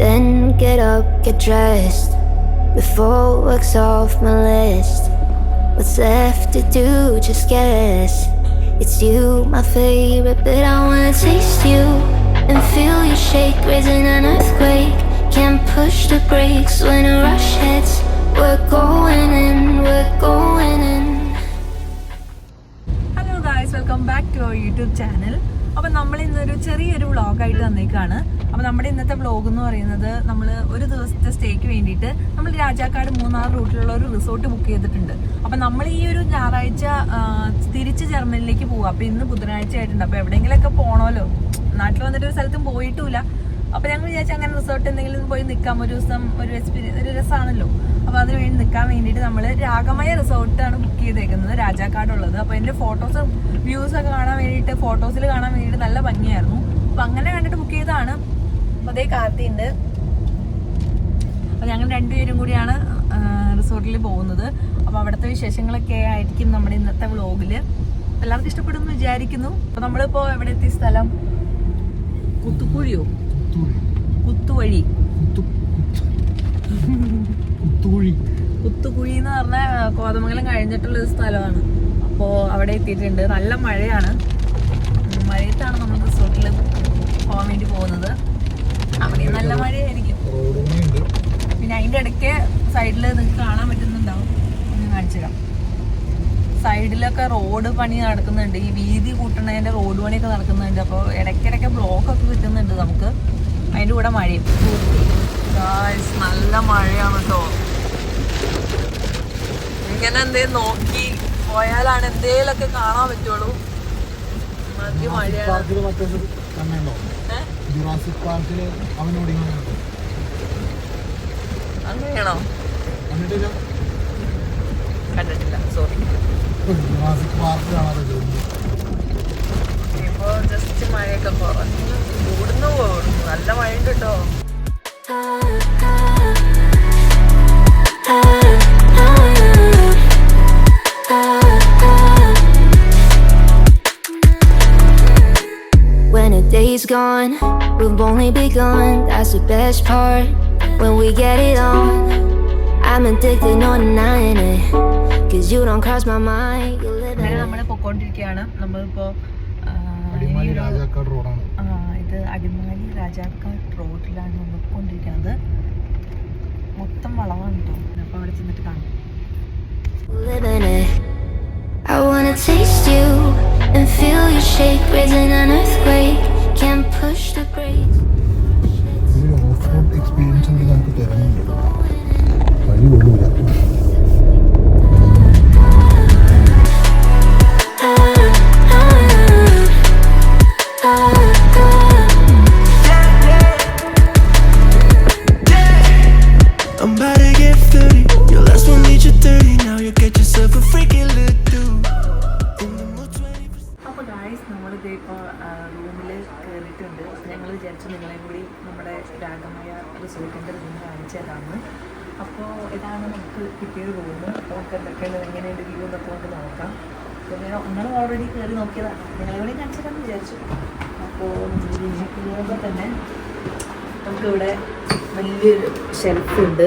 Then get up, get dressed. Before work's off my list. What's left to do? Just guess. It's you, my favorite, but I wanna taste you and feel you shake, raising an earthquake. Can't push the brakes when a rush hits. ചെറിയൊരു വ്ളോഗായിട്ട് വന്നേക്കാണ്. അപ്പം നമ്മുടെ ഇന്നത്തെ vlog എന്ന് പറയുന്നത് നമ്മൾ ഒരു ദിവസത്തെ സ്റ്റേക്ക് വേണ്ടിയിട്ട് നമ്മൾ രാജാക്കാട് മൂന്നാർ റൂട്ടിലുള്ള ഒരു റിസോർട്ട് ബുക്ക് ചെയ്തിട്ടുണ്ട്. അപ്പം നമ്മൾ ഈ ഒരു ഞായറാഴ്ച തിരിച്ച് ജർമ്മനിലേക്ക് പോകും അപ്പം ഇന്ന് ബുധനാഴ്ച ആയിട്ടുണ്ട്. അപ്പം എവിടെയെങ്കിലുമൊക്കെ പോകണമല്ലോ നാട്ടിൽ വന്നിട്ട് ഒരു സ്ഥലത്തും പോയിട്ടുമില്ല അപ്പൊ ഞങ്ങൾ വിചാരിച്ചു അങ്ങനെ റിസോർട്ട് എന്തെങ്കിലും പോയി നിൽക്കാം ഒരു ദിവസം ഒരു എക്സ്പീരിയൻസ് ഒരു രസമാണല്ലോ അപ്പൊ അതിന് വേണ്ടി നിൽക്കാൻ വേണ്ടിയിട്ട് നമ്മൾ രാഗമയ റിസോർട്ടാണ് ബുക്ക് ചെയ്തേക്കുന്നത്. രാജാക്കാടുള്ളത്. അപ്പൊ അതിന്റെ ഫോട്ടോസും വ്യൂസ് ഒക്കെ കാണാൻ വേണ്ടിയിട്ട് ഫോട്ടോസിൽ കാണാൻ വേണ്ടിയിട്ട് നല്ല ഭംഗിയായിരുന്നു. അപ്പൊ അങ്ങനെ കണ്ടിട്ട് ബുക്ക് ചെയ്തതാണ്. അപ്പൊ അതേ കാർത്തിയുണ്ട് അപ്പൊ ഞങ്ങൾ രണ്ടുപേരും കൂടിയാണ് റിസോർട്ടിൽ പോകുന്നത്. അപ്പൊ അവിടുത്തെ വിശേഷങ്ങളൊക്കെ ആയിരിക്കും നമ്മുടെ ഇന്നത്തെ വ്ളോഗിൽ എല്ലാവർക്കും ഇഷ്ടപ്പെടുമെന്ന് വിചാരിക്കുന്നു. അപ്പൊ നമ്മളിപ്പോ എവിടെ എത്തിയ സ്ഥലം? കുത്തുക്കുഴിയോ? കുത്തുവഴി. കുത്തുകുഴി. കുത്തുകുഴി എന്ന് പറഞ്ഞാൽ കോതമംഗലം കഴിഞ്ഞിട്ടുള്ള ഒരു സ്ഥലമാണ്. അപ്പോൾ അവിടെ എത്തിയിട്ടുണ്ട്. നല്ല മഴയാണ്. മഴയത്താണ് നമ്മൾ റിസോർട്ടിൽ പോകാൻ വേണ്ടി പോകുന്നത്. അവിടെ നല്ല മഴയായിരിക്കും. പിന്നെ അതിന്റെ ഇടയ്ക്ക് സൈഡിൽ നിങ്ങൾക്ക് കാണാൻ പറ്റുന്നുണ്ടാവും. ഞാൻ കാണിച്ചു തരാം. സൈഡിലൊക്കെ റോഡ് പണി നടക്കുന്നുണ്ട്. ഈ വീതി കൂട്ടണതിന്റെ റോഡ് പണിയൊക്കെ നടക്കുന്നുണ്ട്. അപ്പോൾ ഇടയ്ക്കിടയ്ക്ക് ബ്ലോക്കൊക്കെ കിട്ടുന്നുണ്ട് നമുക്ക്. അതിന്റെ കൂടെ മഴയും. Guys, നല്ല മഴയാണ് കേട്ടോ ഇങ്ങനെ എന്തേലും നോക്കി പോയാലാണ് എന്തേലൊക്കെ കാണാൻ പറ്റുള്ളൂ. അങ്ങനെയാണോ? കണ്ടിട്ടില്ല? സോറി ജുറാസിക് പാർക്ക് കാണാതെ ജസ്റ്റ് മഴയൊക്കെ കുറഞ്ഞു കൂടുന്നു പോകുന്നു നല്ല മഴയുണ്ട് കേട്ടോ When a day's gone, we've only begun. That's the best part. When we get it on, I'm addicted, no denying it. Cause you don't cross my mind. You live in നമ്മൾ പൊക്കോണ്ടിരിക്കുകയാണ് നമ്മളിപ്പോ അടിമാലി രാജാക്കാട് റോഡാണ് ആ, ഇത് അടിമാലി രാജാക്കാട് റോഡിലാണ് നമ്മൾ മൊത്തം വളവാണ് കേട്ടോ അപ്പൊ അവിടെ ചെന്നിട്ട് കാണാം. I wanna taste you and feel your shake, raising on earthquake. കിട്ടിയൊരു അവർക്ക് എന്തൊക്കെയാണ് എങ്ങനെയുണ്ട് വ്യൂ എന്നൊക്കെ നമുക്ക് നോക്കാം. അപ്പോൾ നിങ്ങൾ ഓൾറെഡി കയറി നോക്കിയതാണ് നിങ്ങളെ കൂടി കാണിച്ചു വിചാരിച്ചു. അപ്പോൾ കയറുമ്പോൾ തന്നെ നമുക്കിവിടെ വലിയൊരു ഷെൽഫുണ്ട്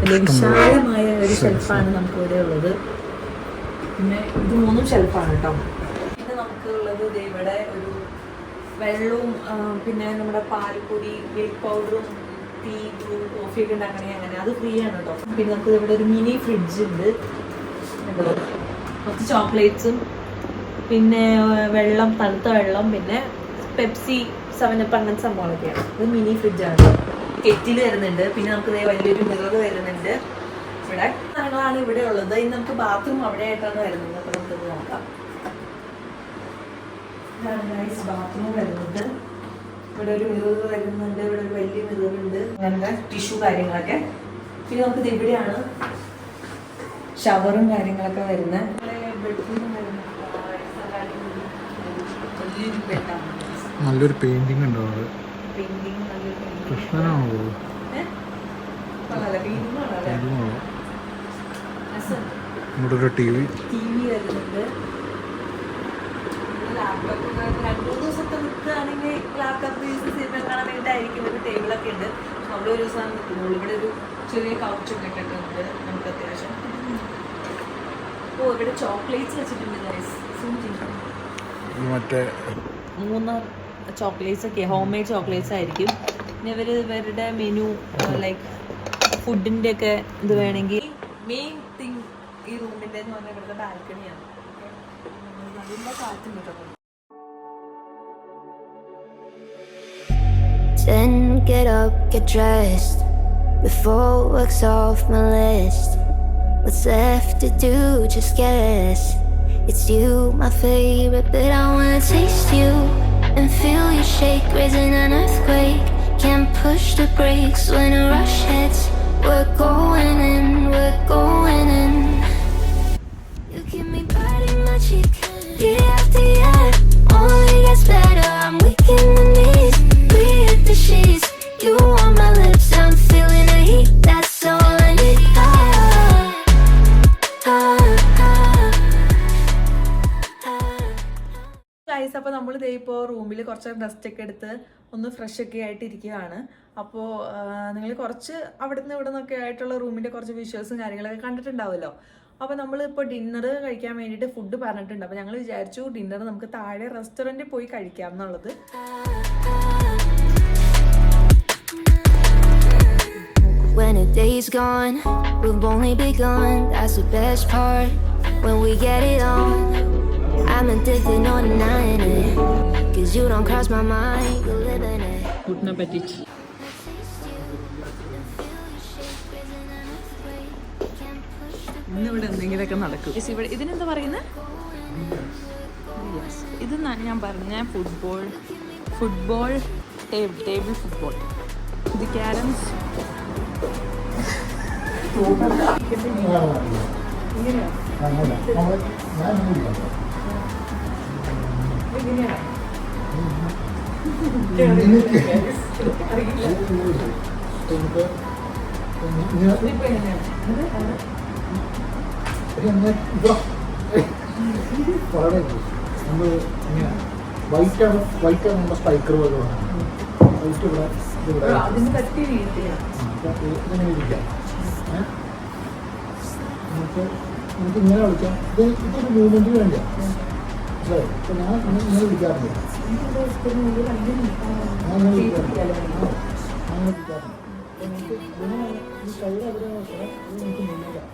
വലിയ വിശാലമായ ഒരു ഷെൽഫാണ് നമുക്കിവിടെ ഉള്ളത്. പിന്നെ ഇത് മൂന്നും ഷെൽഫാണ് കേട്ടോ പിന്നെ നമുക്ക് ഉള്ളത് ഇവിടെ ഒരു വെള്ളവും പിന്നെ നമ്മുടെ പാൽപ്പൊടി മിൽക്ക് പൗഡറും ടീ ബ്രൂ കോഫി ഒക്കെ ഉണ്ടാക്കണേ അങ്ങനെ. അത് ഫ്രീ ആണ് കേട്ടോ പിന്നെ നമുക്ക് ഇവിടെ ഒരു മിനി ഫ്രിഡ്ജ് ഉണ്ട്? കുറച്ച് ചോക്ലേറ്റ്സും പിന്നെ വെള്ളം തണുത്ത വെള്ളം പിന്നെ പെപ്സി സെവനപ്പ് അങ്ങനത്തെ സംഭവങ്ങളൊക്കെയാണ്. ഇത് മിനി ഫ്രിഡ്ജാണ് കെറ്റിൽ വരുന്നുണ്ട്. പിന്നെ നമുക്ക് വലിയൊരു മിറർ വരുന്നുണ്ട്. ഇവിടെ സാധനങ്ങളാണ് ഇവിടെ ഉള്ളത്. ഇനി നമുക്ക് ബാത്റൂം അവിടെ ആയിട്ടാണ് വരുന്നത്. അപ്പം നമുക്കത് നോക്കാം. ബാത്റൂം വരുന്നുണ്ട് ഇവിടെ ഒരു മിറർ വരുന്നുണ്ട് ഇവിടെ ഒരു വലിയ മിറർ ഉണ്ട്. അങ്ങനത്തെ ടിഷ്യൂ കാര്യങ്ങളൊക്കെ. പിന്നെ നമുക്ക് ഇത് ഇവിടെയാണ് ഷവറും കാര്യങ്ങളൊക്കെ വരുന്നത്. നല്ലൊരു പെയിന്റിംഗ് ഉണ്ട് അവിടെ കൃഷ്ണനാണോ ഒരു ടി വി. ടി വി വരുന്നുണ്ട്. ലാപ്ടോപ്പ് രണ്ട് മൂന്ന് ദിവസത്തെ നിൽക്കുകയാണെങ്കിൽ ലാപ്ടോപ്പ് യൂസ് ചെയ്ത് കാണാൻ വേണ്ടിയിട്ടായിരിക്കും ഒരു ടേബിളൊക്കെ ഉണ്ട്. അവിടെ ഒരു ഇവിടെ ഒരു ചെറിയ കൗച്ചൊക്കെ നമുക്ക് അത്യാവശ്യം. ഓ ഇവിടെ ചോക്ലേറ്റ്സ് വെച്ചിട്ടുണ്ട് മറ്റേ മൂന്ന് ചോക്ലേറ്റ്സ് ഒക്കെ ഹോം മെയ്ഡ് ചോക്ലേറ്റ്സ് ആയിരിക്കും. പിന്നെ ഇവർ ഇവരുടെ മെനു ലൈക്ക് ഫുഡിന്റെ ഒക്കെ ഇത് വേണമെങ്കിൽ മെയിൻ തിങ് ഈ റൂമിന്റെ എന്ന് പറഞ്ഞാൽ ഇവിടുത്തെ ബാൽക്കണിയാണ് നല്ല കാറ്റുണ്ട് കേട്ടോ Then get up, get dressed. Before work's off my list. What's left to do? Just guess. It's you, my favorite, but I wanna taste you and feel you shake, raising an earthquake. Can't push the brakes when a rush hits. We're going in, we're going guys അപ്പോൾ നമ്മൾ ഇതേ ഇപ്പോൾ റൂമിൽ കുറച്ച് rest ഒക്കെ എടുത്ത് ഒന്ന് fresh ഒക്കെ ആയിട്ട് ഇരിക്കുകയാണ് അപ്പോൾ നിങ്ങൾ കുറച്ച് അവിടെ നിന്ന് ഇവിടെ നിന്നൊക്കെ ആയിട്ടുള്ള റൂമിന്റെ കുറച്ച് വിഷ്വൽസും കാര്യങ്ങളൊക്കെ കണ്ടിട്ടുണ്ടാവുമല്ലോ അപ്പോൾ നമ്മൾ ഇപ്പോൾ ഡിന്നർ കഴിക്കാൻ വേണ്ടിയിട്ട് ഫുഡ് പറഞ്ഞിട്ടുണ്ട് അപ്പോൾ ഞങ്ങൾ വിചാരിച്ചു ഡിന്നർ നമുക്ക് താഴെ റെസ്റ്റോറന്റിൽ പോയി കഴിക്കാം എന്നുള്ളത് When a day's gone, we've only begun. That's the best part. When we get it on, I'm addicted, no denying it. Cause you don't cross my mind, you're living it. ഫുഡിനെ പറ്റിയിട്ട് ഇന്നിവിടെ എന്തെങ്കിലുമൊക്കെ നടക്കും. Yes, ഇവിടെ ഇതിനെന്താ പറയുന്നത് ഇത് ഞാൻ പറഞ്ഞ football football table table football ഇത് ക്യാരംസ് വൈറ്റാണ് വൈറ്റാണ് നമ്മുടെ പോലെ വൈറ്റ് ഇവിടെ ഇവിടെ. അപ്പൊ ഇങ്ങനെ ഇരിക്കാം. ഏ? നമുക്ക് നമുക്ക് ഇങ്ങനെ കളിക്കാം. ഇത് ഇതൊരു മൂവ്മെന്റ് വേണ്ടിയാ. മനസ്സിലായോ? ഇപ്പൊ ഞാൻ ആ, ഞാൻ ഇങ്ങനെ വിളിക്കാറുണ്ട് അപ്പൊ നമുക്ക് ഇതിനെ ഈ കയ്യിൽ എവിടെ നോക്കണം ഇത് നമുക്ക് മുന്നേറാം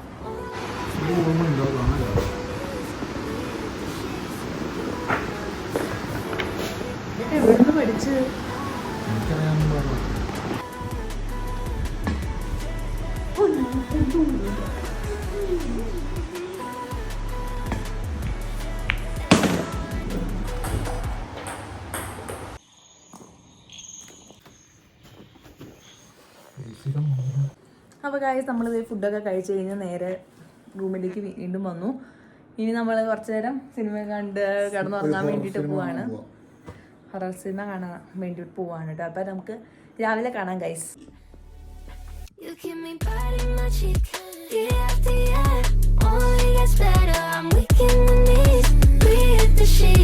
ഇത് movement ഉണ്ടോ കാണാലോ എവിടെ പഠിച്ച് എനിക്കറിയാമെന്ന് പറഞ്ഞു അപ്പോൾ കാര്യം നമ്മൾ ഫുഡൊക്കെ കഴിച്ച് കഴിഞ്ഞ് നേരെ റൂമിലേക്ക് വീണ്ടും വന്നു ഇനി നമ്മൾ കുറച്ച് നേരം സിനിമ കണ്ട് കിടന്നുറങ്ങാൻ വേണ്ടിയിട്ട് പോവാണ് ഹൊറർ സിനിമ കാണാൻ വേണ്ടിയിട്ട് പോവാണ് കേട്ടോ അപ്പം നമുക്ക് രാവിലെ കാണാം guys You give me body magic, year after year. Only gets better. I'm weak in the knees. We hit the sheets.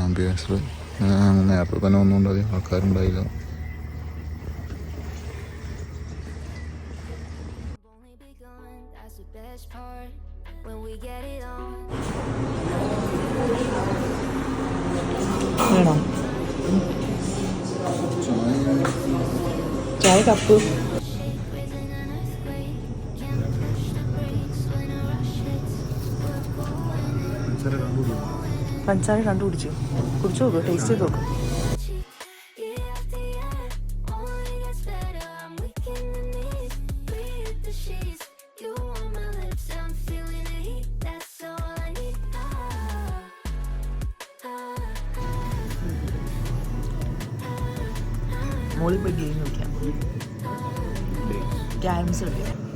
ആംബിയൻസിൽ നേരത്തെ തന്നെ ഒന്നുകൊണ്ട് അധികം ആൾക്കാരുണ്ടായില്ല ചായ begun. Heat. That's all I need. Ah, ah, മോളിൽ പോയി ഗെയിം കളിക്കാം ക്യാരംസ് കളിക്കാം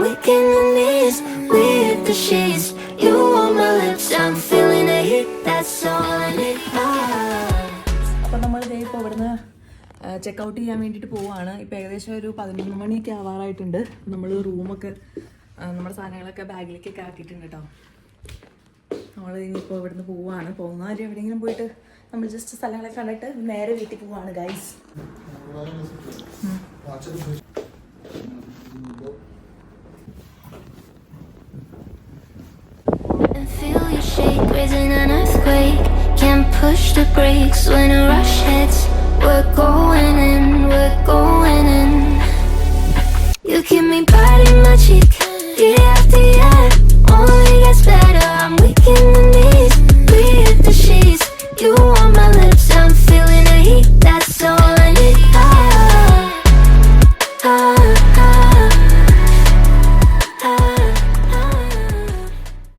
in the knees, with the sheets. You on my lips, I'm feeling a heat. That's all I need. Ah. നമ്മൾ ഇതേ ഇപ്പോൾ ഇവിടുന്ന് ചെക്ക് ഔട്ട് ചെയ്യാൻ വേണ്ടിയിട്ട് പോവുകയാണ് ഇപ്പോൾ ഏകദേശം ഒരു പതിനൊന്ന് മണിയൊക്കെ ആവാറായിട്ടുണ്ട് നമ്മൾ റൂമൊക്കെ നമ്മുടെ സാധനങ്ങളൊക്കെ ബാഗിലേക്കൊക്കെ ആക്കിയിട്ടുണ്ട് കേട്ടോ നമ്മൾ ഇനിയിപ്പോൾ ഇവിടുന്ന് പോവുകയാണ് പോകുന്ന കാര്യം എവിടെയെങ്കിലും പോയിട്ട് നമ്മൾ ജസ്റ്റ് സ്ഥലങ്ങളൊക്കെ കണ്ടിട്ട് നേരെ വീട്ടിൽ പോവുകയാണ് guys an earthquake. Can't push the brakes when a rush hits. We're going in, we're going